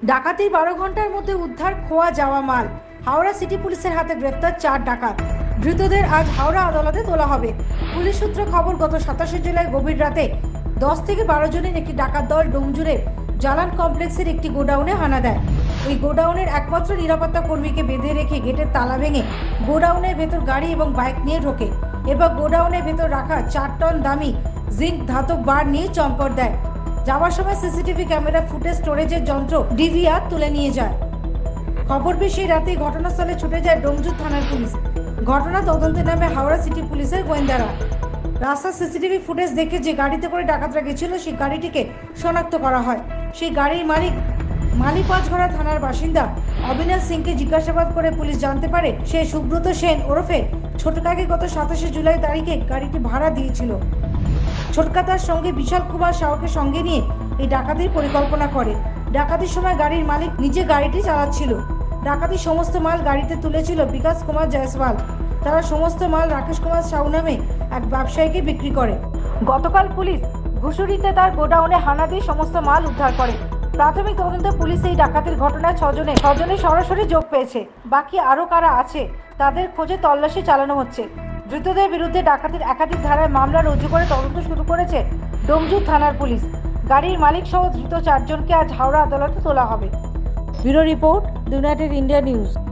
ডাকাতির বারো ঘণ্টার মধ্যে উদ্ধার খোয়া যাওয়া মাল। হাওড়া সিটি পুলিশের হাতে গ্রেপ্তার চার ডাকাত। ধৃতদের আজ হাওড়া আদালতে তোলা হবে। পুলিশ সূত্রে খবর, গত সাতাশে জুলাই গভীর রাতে দশ থেকে বারো জনের একটি ডাকাত দল ডোমজুড়ে জালান কমপ্লেক্সের একটি গোডাউনে হানা দেয়। ওই গোডাউনের একমাত্র নিরাপত্তা কর্মীকে বেঁধে রেখে গেটের তালা ভেঙে গোডাউনের ভেতর গাড়ি এবং বাইক নিয়ে ঢোকে। এবার গোডাউনের ভেতর রাখা চার টন দামি জিঙ্ক ধাতব বার নিয়ে চম্পট দেয়। যাওয়ার সময় সিসিটিভি ক্যামেরা ফুটেজ স্টোরেজের যন্ত্র ডিভিআর তুলে নিয়ে যায়। খবর পেয়ে সেই রাতেই ঘটনাস্থলে ছুটে যায় ডোমজুর থানার পুলিশ। ঘটনা তদন্তে নামে হাওড়া সিটি পুলিশের গোয়েন্দারা। রাস্তার সিসিটিভি ফুটেজ দেখে যে গাড়িতে করে ডাকাতরা গেছিল, সেই গাড়িটিকে শনাক্ত করা হয়। সেই গাড়ির মালিক মালিপাঁচঘড়া থানার বাসিন্দা অবিনাশ সিংকে জিজ্ঞাসাবাদ করে পুলিশ জানতে পারে, সে সুব্রত সেন ওরফে ছোটকাকে গত সাতাশে জুলাই তারিখে গাড়িটি ভাড়া দিয়েছিল। ছোটকা তার সঙ্গে বিশাল কুমার শাহকে সঙ্গে নিয়ে এই ডাকাতির পরিকল্পনা করে। ডাকাতির সময় গাড়ির মালিক নিজে গাড়িটি চালাচ্ছিল। ডাকাতির সমস্ত মাল গাড়িতে তুলেছিল বিকাশ কুমার জয়সওয়াল। তারা সমস্ত মাল রাকেশ কুমার সাউ নামে এক ব্যবসায়ীকে বিক্রি করে। গতকাল পুলিশ ঘুষুরিতে তার গোডাউনে হানা দিয়ে সমস্ত মাল উদ্ধার করে। প্রাথমিক তদন্তে পুলিশ এই ডাকাতির ঘটনায় ছজনে ছজনে সরাসরি যোগ পেয়েছে। বাকি আরও কারা আছে, তাদের খোঁজে তল্লাশি চালানো হচ্ছে। ধৃতদের বিরুদ্ধে ডাকাতির একাধিক ধারায় মামলা রুজু করে তদন্ত শুরু করেছে ডোমজুর থানার পুলিশ। গাড়ির মালিক সহ ধৃত চারজনকে আজ হাওড়া আদালতে তোলা হবে। Bureau report, United India News.